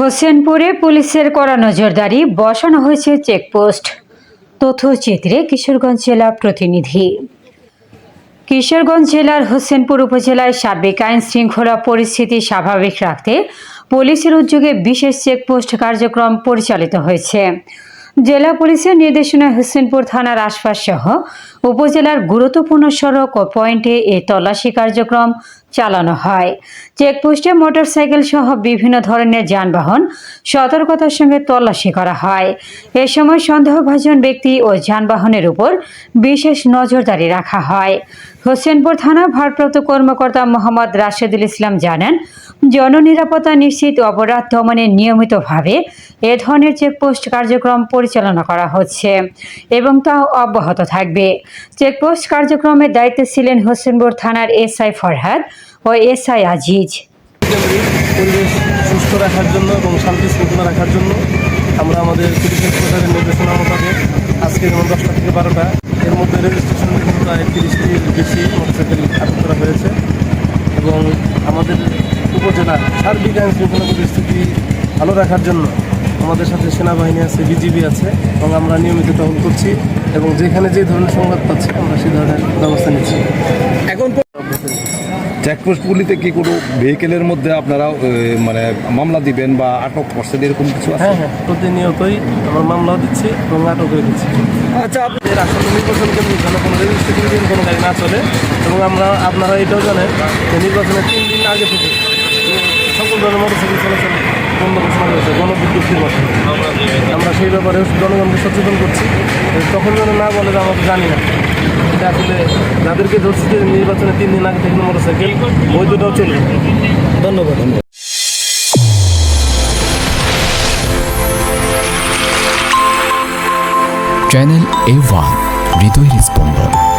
হোসেনপুরে পুলিশের কড়া নজরদারি, বসানো হয়েছে চেকপোস্ট। তথ্যচিত্রে কিশোরগঞ্জ জেলা প্রতিনিধি। কিশোরগঞ্জ জেলার হোসেনপুর উপজেলায় সার্বিক আইন শৃঙ্খলা পরিস্থিতি স্বাভাবিক রাখতে পুলিশের উদ্যোগে বিশেষ চেকপোস্ট কার্যক্রম পরিচালিত হয়েছে। জেলা পুলিশের নির্দেশনায় হোসেনপুর থানার আশপাশ সহ উপজেলার গুরুত্বপূর্ণ সড়ক ও পয়েন্টে এই তল্লাশি কার্যক্রম চালানো হয়। চেকপোস্টে মোটরসাইকেল সহ বিভিন্ন ধরনের যানবাহন সতর্কতার সঙ্গে তল্লাশি করা হয়। এ সময় সন্দেহভাজন ব্যক্তি ও যানবাহনের উপর বিশেষ নজরদারি রাখা হয়। হোসেনপুর থানা ভারপ্রাপ্ত কর্মকর্তা মোহাম্মদ রাশেদুল ইসলাম জানান, জননিরাপত্তা নিশ্চিত অপরাধ দমনে নিয়মিতভাবে এ ধরনের চেকপোস্ট কার্যক্রম পরিচালনা করা হচ্ছে এবং তা অব্যাহত থাকবে। চেকপোস্ট কার্যক্রমের দায়িত্বে ছিলেন হোসেনপুর থানার এসআই ফরহাদ ও এসআই আজিজ। পরিবেশ সুস্থ রাখার জন্য এবং শান্তি শৃঙ্খলা রাখার জন্য আমরা আমাদের পুলিশের প্রশাসনের নির্দেশনা মোতাবেক আজকে যেমন দশটা থেকে বারোটা এর মধ্যে রেজিস্ট্রেশন কিন্তু প্রায় তিরিশটির বেশি মোটরসাইকেল আটক করা হয়েছে এবং আমাদের উপজেলার সার্বিক আইন শৃঙ্খলা পরিস্থিতি ভালো রাখার জন্য আমাদের সাথে সেনাবাহিনী আছে বিজিবি আছে এবং আমরা নিয়মিত টহল করছি এবং যেখানে যে ধরনের সংবাদ পাচ্ছি আমরা সেই ধরনের ব্যবস্থা নিচ্ছি। এখন চেকপোস্টগুলিতে কি কোনো ভেহিকেলের মধ্যে আপনারা মানে মামলা দিবেন বা আটক করছেন এরকম কিছু আছে? হ্যাঁ হ্যাঁ প্রতিনিয়তই আমরা মামলা দিচ্ছি এবং আটক দিচ্ছি। আচ্ছা আপনাদের আসলে নির্বাচন কেন্দ্রে যেন কোনো রেজিস্ট্রেশন দিন কোনো গাড়ি না চলে এবং আমরা আপনারা এটাও জানেন যে নির্বাচনের তিন দিন আগে থেকে সকল ধরনের মোটরসাইকেল চলাচল বন্ধ ঘোষণা করেছে গণবিজ্ঞপ্তির মাধ্যমে আমরা সেই ব্যাপারে জনগণকে সচেতন করছি। তখন যেন না বলে যে আমরা জানি না। এটা আসলে যাদেরকে ধরছি যে নির্বাচনে তিন দিন আগে থেকে মোটরসাইকেল বৈধটাও চলবে। ধন্যবাদ। চ্যানেল এ ওয়ান হৃদয় স্পন্দন।